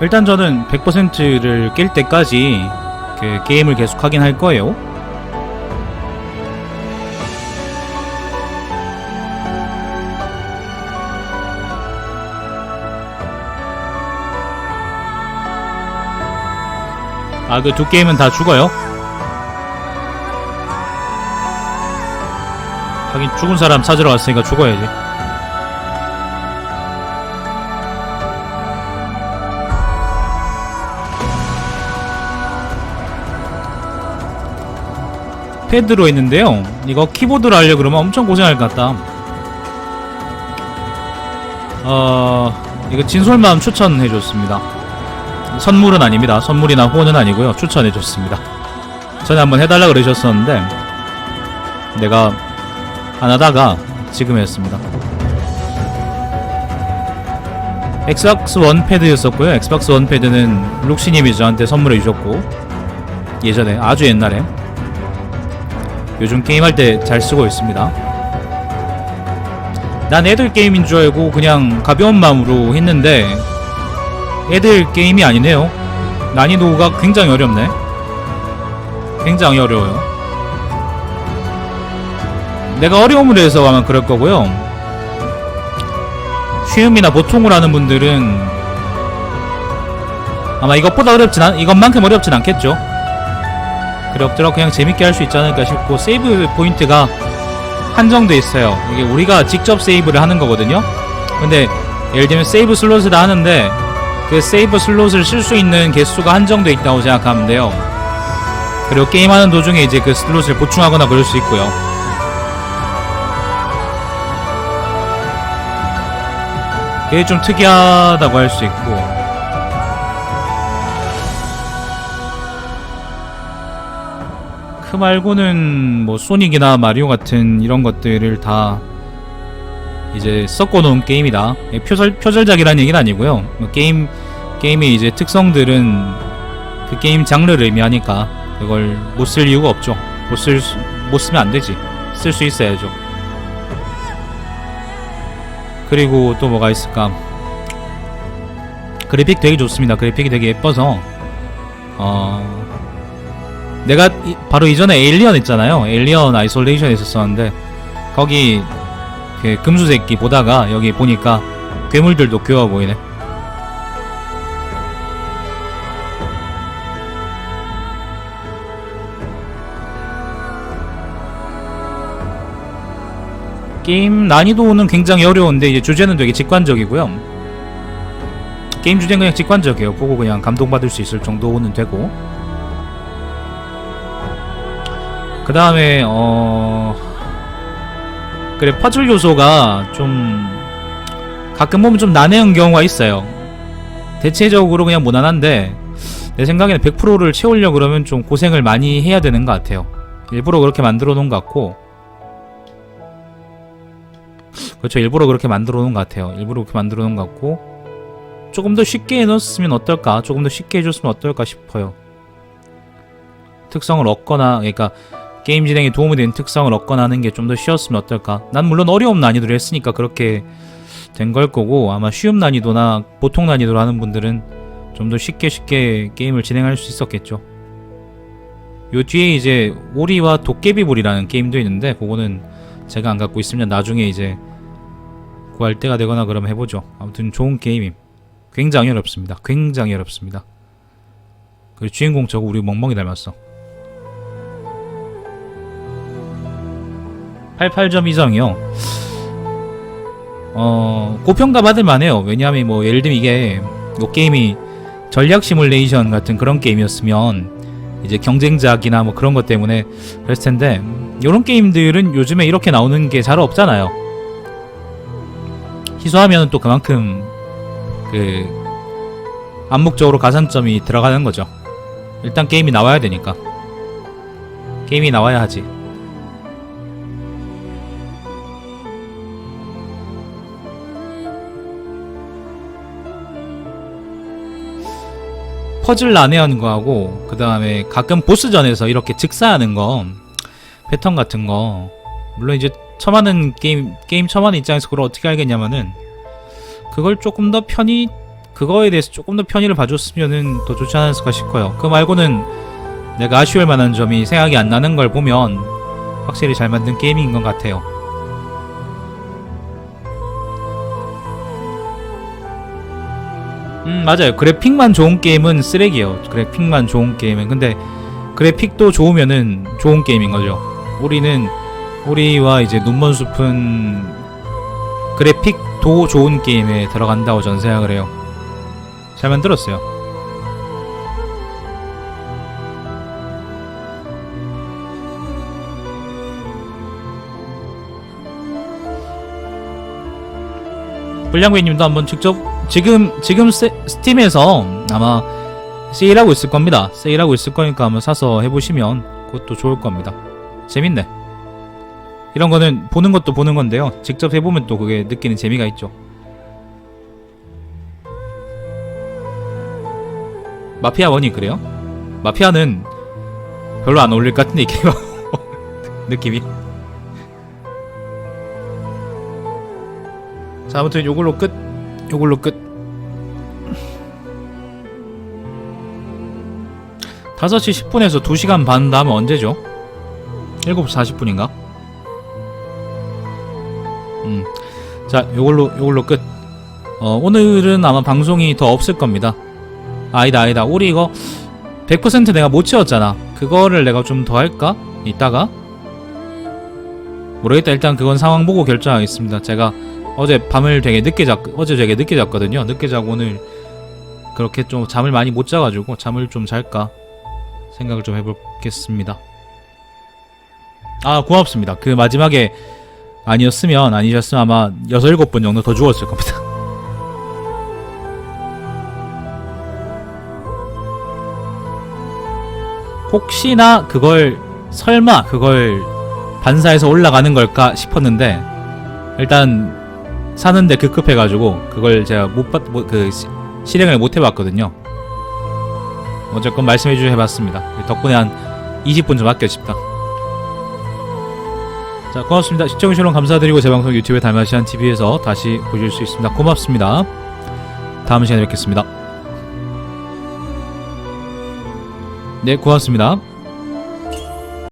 일단 저는 100%를 깰 때까지 그 게임을 계속 하긴 할 거예요. 아, 그 두 게임은 다 죽어요. 하긴 죽은 사람 찾으러 왔으니까 죽어야지. 패드로 했는데요. 이거 키보드로 하려 그러면 엄청 고생할 것 같다. 어, 이거 진솔마음 추천해줬습니다. 선물은 아닙니다. 선물이나 후원은 아니고요. 추천해줬습니다. 전에 한번 해달라 그러셨었는데 내가 안 하다가 지금 했습니다. 엑스박스 원 패드였었고요. 엑스박스 원 패드는 룩시님이 저한테 선물해 주셨고 예전에 아주 옛날에 요즘 게임할 때 잘 쓰고 있습니다. 난 애들 게임인 줄 알고 그냥 가벼운 마음으로 했는데 애들 게임이 아니네요. 난이도가 굉장히 어렵네. 굉장히 어려워요. 내가 어려움을 해서 아마 그럴 거고요. 쉬움이나 보통을 하는 분들은 아마 이것보다 어렵진 않, 이것만큼 어렵진 않겠죠. 그럭저럭 그냥 재밌게 할 수 있지 않을까 싶고 세이브 포인트가 한정돼 있어요. 이게 우리가 직접 세이브를 하는 거거든요. 근데 예를 들면 세이브 슬롯을 하는데 그 세이브 슬롯을 쓸 수 있는 개수가 한정돼 있다고 생각하면 돼요. 그리고 게임하는 도중에 이제 그 슬롯을 보충하거나 그럴 수 있고요. 그게 좀 특이하다고 할 수 있고 그 말고는 뭐 소닉이나 마리오 같은 이런 것들을 다 이제 섞어놓은 게임이다. 예, 표절 표절작이라는 얘기는 아니고요. 뭐 게임 게임의 이제 특성들은 그 게임 장르를 의미하니까 그걸 못 쓸 이유가 없죠. 못쓸못 쓰면 안 되지. 쓸 수 있어야죠. 그리고 또 뭐가 있을까? 그래픽 되게 좋습니다. 그래픽이 되게 예뻐서 어 내가 이- 바로 이전에 에일리언 있잖아요. 에일리언 아이솔레이션 있었었는데 거기 그 금수새끼 보다가 여기 보니까 괴물들도 귀여워 보이네. 게임 난이도는 굉장히 어려운데 이제 주제는 되게 직관적이고요. 게임 주제는 그냥 직관적이에요. 보고 그냥 감동받을 수 있을 정도는 되고. 그 다음에 어 그래 퍼즐 요소가 좀 가끔 보면 좀 난해한 경우가 있어요. 대체적으로 그냥 무난한데 내 생각에는 100%를 채우려 그러면 좀 고생을 많이 해야 되는 것 같아요. 일부러 그렇게 만들어 놓은 것 같고 그렇죠 일부러 그렇게 만들어 놓은 것 같아요. 일부러 그렇게 만들어 놓은 것 같고 조금 더 쉽게 해놓았으면 어떨까? 조금 더 쉽게 해줬으면 어떨까 싶어요. 특성을 얻거나 그러니까 게임 진행에 도움이 되는 특성을 얻거나 하는 게 좀 더 쉬웠으면 어떨까? 난 물론 어려움 난이도를 했으니까 그렇게 된 걸 거고 아마 쉬움 난이도나 보통 난이도로 하는 분들은 좀 더 쉽게 쉽게 게임을 진행할 수 있었겠죠. 요 뒤에 이제 오리와 도깨비볼이라는 게임도 있는데 그거는 제가 안 갖고 있으면 나중에 이제 구할 때가 되거나 그러면 해보죠. 아무튼 좋은 게임임. 굉장히 어렵습니다. 굉장히 어렵습니다. 그리고 주인공 저거 우리 멍멍이 닮았어. 88점 이상이요. 어, 고평가 받을 만해요. 왜냐하면 뭐 예를 들면 이게 이 게임이 전략 시뮬레이션 같은 그런 게임이었으면 이제 경쟁작이나 뭐 그런 것 때문에 그랬을 텐데 이런 게임들은 요즘에 이렇게 나오는 게 잘 없잖아요. 희소하면 또 그만큼 그 암묵적으로 가산점이 들어가는 거죠. 일단 게임이 나와야 되니까. 게임이 나와야 하지. 퍼즐 난해하는 거하고 그 다음에 가끔 보스전에서 이렇게 즉사하는 거 패턴 같은 거 물론 이제 처음 하는 게임 게임 처음 하는 입장에서 그걸 어떻게 알겠냐면은 그걸 조금 더 편히 그거에 대해서 조금 더 편의를 봐줬으면은 더 좋지 않았을까 싶어요. 그 말고는 내가 아쉬울 만한 점이 생각이 안 나는 걸 보면 확실히 잘 만든 게임인 것 같아요. 음 맞아요. 그래픽만 좋은 게임은 쓰레기예요. 그래픽만 좋은 게임은 근데 그래픽도 좋으면은 좋은 게임인 거죠. 우리는 우리와 이제 눈먼 숲은 그래픽도 좋은 게임에 들어간다고 전 생각을 해요. 잘 만들었어요. 불량구이님도 한번 직접 지금 지금 세, 스팀에서 아마 세일하고 있을 겁니다. 세일하고 있을 거니까 한번 사서 해보시면 그것도 좋을 겁니다. 재밌네. 이런 거는 보는 것도 보는 건데요. 직접 해보면 또 그게 느끼는 재미가 있죠. 마피아 원이 그래요? 마피아는 별로 안 어울릴 것 같은데 이게 느낌이. 자 아무튼 요걸로 끝. 요걸로 끝. 5시 10분에서 2시간 반 다음에 언제죠? 7시 40분인가? 음. 자, 요걸로 요걸로 끝. 어, 오늘은 아마 방송이 더 없을 겁니다. 아니다, 아니다. 우리 이거 100% 내가 못 채웠잖아. 그거를 내가 좀 더 할까? 이따가? 모르겠다. 일단 그건 상황 보고 결정하겠습니다. 제가 어제 밤을 되게 늦게 잤, 어제 되게 늦게 잤거든요. 늦게 자고 오늘 그렇게 좀 잠을 많이 못 자가지고 잠을 좀 잘까 생각을 좀 해보겠습니다. 아, 고맙습니다. 그 마지막에 아니었으면 아니셨으면 아마 6, 7분 정도 더 죽었을 겁니다. 혹시나 그걸 설마 그걸 반사해서 올라가는 걸까 싶었는데 일단 사는데 급급해가지고 그걸 제가 못봤그 실행을 못 해봤거든요. 어쨌건 말씀해 주셔서 해봤습니다. 덕분에 한 20분 좀 아껴 싶다. 자 고맙습니다. 시청해주셔서 감사드리고 제 방송 유튜브에 달마시안 TV에서 다시 보실 수 있습니다. 고맙습니다. 다음 시간에 뵙겠습니다. 네 고맙습니다.